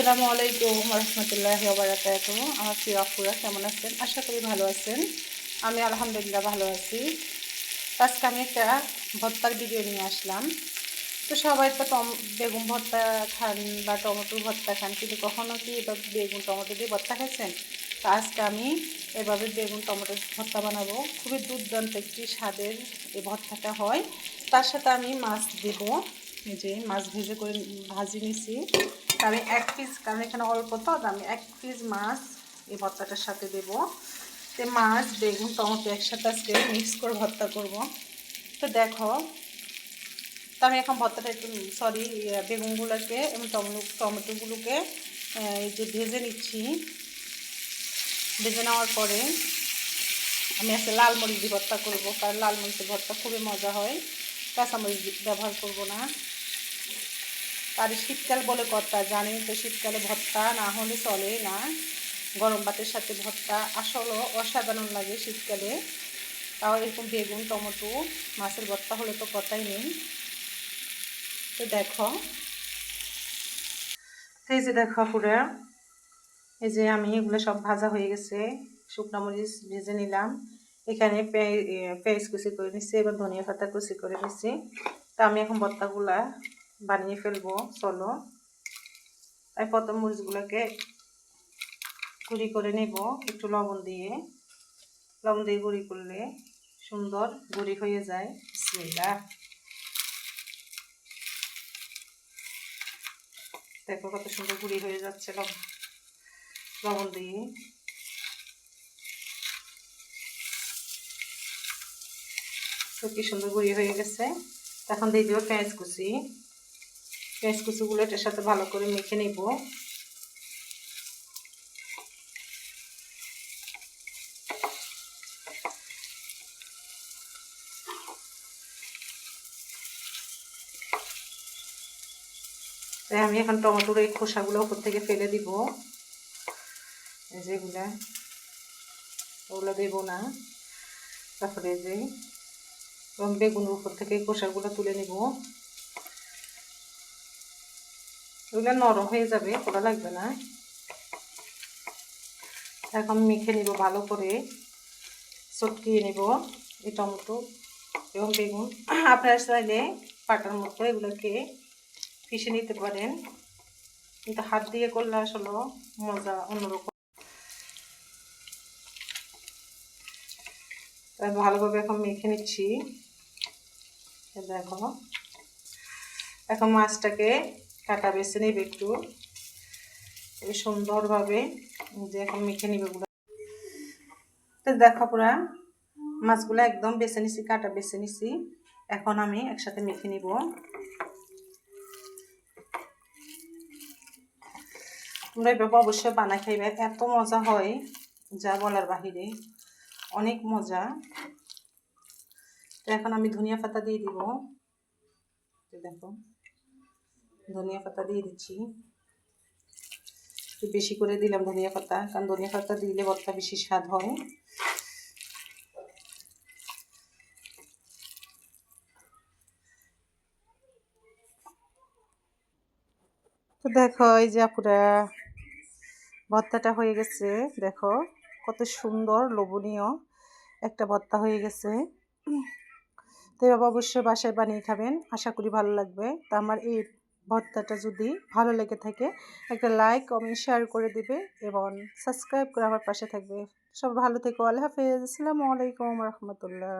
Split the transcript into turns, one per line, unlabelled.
আসসালামু আলাইকুম রহমতুল্লাহ বারাকাত আমার প্রিয় আপুরা, কেমন আছেন? আশা করি ভালো আছেন। আমি আলহামদুলিল্লাহ ভালো আছি। আজকে আমি একটা ভর্তার ভিডিও নিয়ে আসলাম। তো সবাই তো টম, বেগুন ভর্তা খান বা টমেটোর ভর্তা খান, কিন্তু কখনো কি এভাবে বেগুন, টমেটো দিয়ে ভর্তা খেয়েছেন তো আজকে আমি এভাবে বেগুন টমেটোর ভর্তা বানাবো। খুবই দুর্দান্ত একটি স্বাদের এই ভর্তাটা হয়। তার সাথে আমি মাছ দেবো। এই যে মাছ ভেজে করে ভাজি নিছি। আমি এক পিস কারণ এখানে অল্প, তো আমি এক পিস মাছ এই ভর্তাটার সাথে দেবো। তো মাছ, বেগুন, টমেটো একসাথে আজকে মিক্স করে ভর্তা করব। তো দেখো, তো আমি এখন ভর্তাটা একটু সরি বেগুনগুলোকে এবং টমেটো, টমেটোগুলোকে এই যে ভেজে নিচ্ছি। ভেজে নেওয়ার পরে আমি আজকে লাল মরিচ দিয়ে ভর্তা করব, কারণ লাল মরিচের ভর্তা খুবই মজা হয়। কাঁচামরিচ ব্যবহার করব না। আর শীতকাল বলে কথা জানি তো শীতকালে ভর্তা না হলে চলে না। গরম ভাতের সাথে ভর্তা আসলেও অসাধারণ লাগে শীতকালে। তাও এরকম বেগুন, টমেটো, মাছের ভর্তা হলে তো কথাই নেই। তো দেখো। এই যে দেখো পুরো। এই যে আমি এগুলো সব ভাজা হয়ে গেছে। শুকনো মরিচ ভেজে নিলাম। এখানে পেঁয়াজ কুচি করে নিচ্ছি এবার ধনিয়া পাতা কুচি করে নিচ্ছি তা আমি এখন ভর্তাগুলা বানিয়ে ফেলব চলো তাই প্রথম মরিচগুলোকে গুঁড়ি করে নেব একটু লবণ দিয়ে। লবণ দিয়ে গুঁড়ি করলে সুন্দর গুঁড়ি হয়ে যায়। বিসমিল্লাহ। দেখো কত সুন্দর গুঁড়ি হয়ে যাচ্ছে লবণ দিয়ে। তো কি সুন্দর গুঁড়ি হয়ে গেছে। এখন দিয়ে দেবো পেঁয়াজ কুচি। পেঁয়াজ কুচিগুলো এটার সাথে ভালো করে মেখে নেব। তাই আমি এখন টমেটোর এই খোসাগুলো ওপর থেকে ফেলে দিব। যেগুলা ওগুলো দেবো না। তারপরে যে এবং বেগুনের উপর থেকে খোসাগুলো তুলে নিব। এগুলো নরম হয়ে যাবে পোড়া লাগবে না। এখন মেখে নিব, ভালো করে চটকিয়ে নিব এই টমেটো এবং বেগুন। আপনারা চাইলে পাটার মতো এগুলোকে পিষে নিতে পারেন। কিন্তু হাত দিয়ে করলে আসলে মজা অন্যরকম। ভালোভাবে এখন মেখে নিচ্ছি। দেখো, এখন মাছটাকে কাটা বেছে নেবে একটু। সুন্দরভাবে যে এখন মেখে নিবে তো দেখো পুরা, মাছগুলো একদম বেছে নিছি, কাটা বেছে নিছি। এখন আমি একসাথে মেখে নিব। তোমরা এভাবে অবশ্যই বানাই খাইবে। এত মজা হয় যা বলার বাহিরে। অনেক মজা। তো এখন আমি ধনিয়া পাতা দিয়ে দিব। দেখো। ধনিয়া পাতা দিয়ে দিচ্ছি। একটু বেশি করে দিলাম ধনিয়া পাতা, কারণ ধনিয়া পাতা দিলে ভর্তা বেশি স্বাদ হয়। তো দেখো, এই যে আপুরা ভর্তাটা হয়ে গেছে। দেখো, কত সুন্দর লোভনীয় একটা ভর্তা হয়ে গেছে। তো এবার অবশ্যই বাসায় বানিয়ে খাবেন, আশা করি ভালো লাগবে। তো আমার এই ভর্তাটা যদি ভালো লেগে থাকে, একটা লাইক কমেন্ট শেয়ার করে দিবে এবং সাবস্ক্রাইব করে আমার পাশে থাকবে। সব ভালো থেকো, আল্লাহ হাফেজ। আসসালামু আলাইকুম রহমতুল্লাহ।